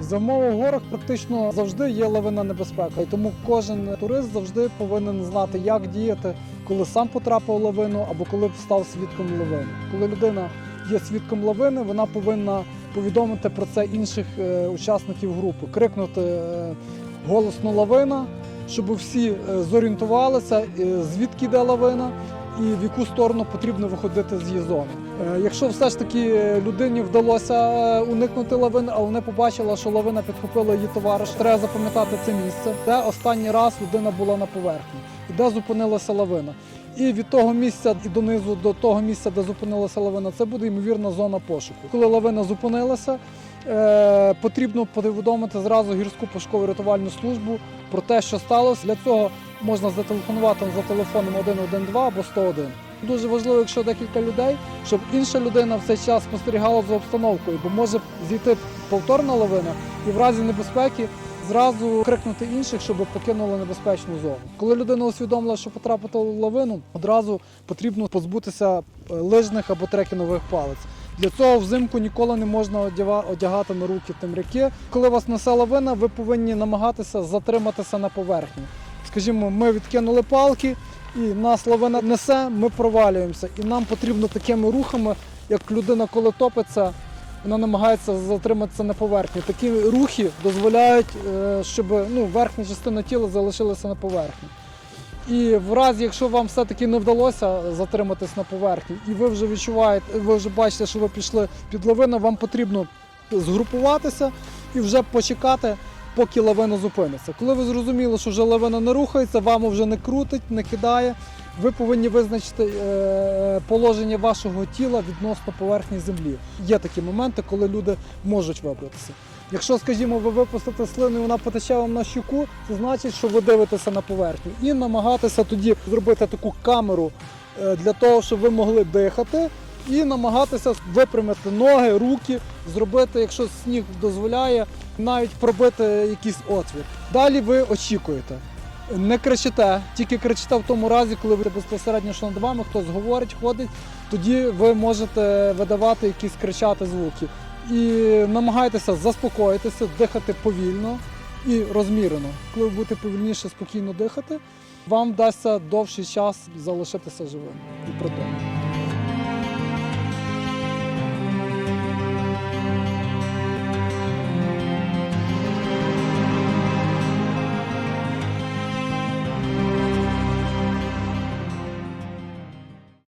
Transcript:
зимових горах практично завжди є лавина небезпека, і тому кожен турист завжди повинен знати, як діяти, коли сам потрапив лавину або коли став свідком лавини. Коли людина є свідком лавини, вона повинна повідомити про це інших е, учасників групи, крикнути е, голосно лавина, щоб всі е, зорієнтувалися, звідки йде лавина і в яку сторону потрібно виходити з її зони. Е, Якщо все ж таки людині вдалося е, уникнути лавини, але не побачила, що лавина підхопила її товариш, треба запам'ятати це місце, де останній раз людина була на поверхні, і де зупинилася лавина. І від того місця і донизу до того місця, де зупинилася лавина, це буде ймовірна зона пошуку. Коли лавина зупинилася, е, потрібно повідомити зразу гірську пошукову рятувальну службу про те, що сталося. Для цього можна зателефонувати за телефоном 112 або 101. Дуже важливо, якщо декілька людей, щоб інша людина в цей час спостерігала за обстановкою, бо може зійти повторна лавина і в разі небезпеки зразу крикнути інших, щоб покинули небезпечну зону. Коли людина усвідомила, що потрапила в лавину, одразу потрібно позбутися е, лижних або трекінгових палець. Для цього взимку ніколи не можна одягати на руки темряки. Коли вас несе лавина, ви повинні намагатися затриматися на поверхні. Скажімо, ми відкинули палки, і нас лавина несе, ми провалюємося. І нам потрібно такими рухами, як людина, коли топиться, вона намагається затриматися на поверхні. Такі рухи дозволяють, е, щоб ну, верхня частина тіла залишилася на поверхні. І в разі, якщо вам все-таки не вдалося затриматись на поверхні, і ви вже відчуваєте, ви вже бачите, що ви пішли під лавину, вам потрібно згрупуватися і вже почекати, поки лавина зупиниться. Коли ви зрозуміли, що вже лавина не рухається, вам вже не крутить, не кидає, ви повинні визначити е, положення вашого тіла відносно поверхні землі. Є такі моменти, коли люди можуть вибратися. Якщо, скажімо, ви випустите слину і вона потече вам на щуку, це значить, що ви дивитеся на поверхню. І намагатися тоді зробити таку камеру е, для того, щоб ви могли дихати, і намагатися випрямити ноги, руки, зробити, якщо сніг дозволяє, навіть пробити якийсь отвір. Далі ви очікуєте. Не кричите, тільки кричите в тому разі, коли ви безпосередньо що над вами, хтось говорить, ходить, тоді ви можете видавати якісь кричати звуки. І намагайтеся заспокоїтися, дихати повільно і розмірено. Коли ви будете повільніше, спокійно дихати, вам вдасться довший час залишитися живим і продовжити.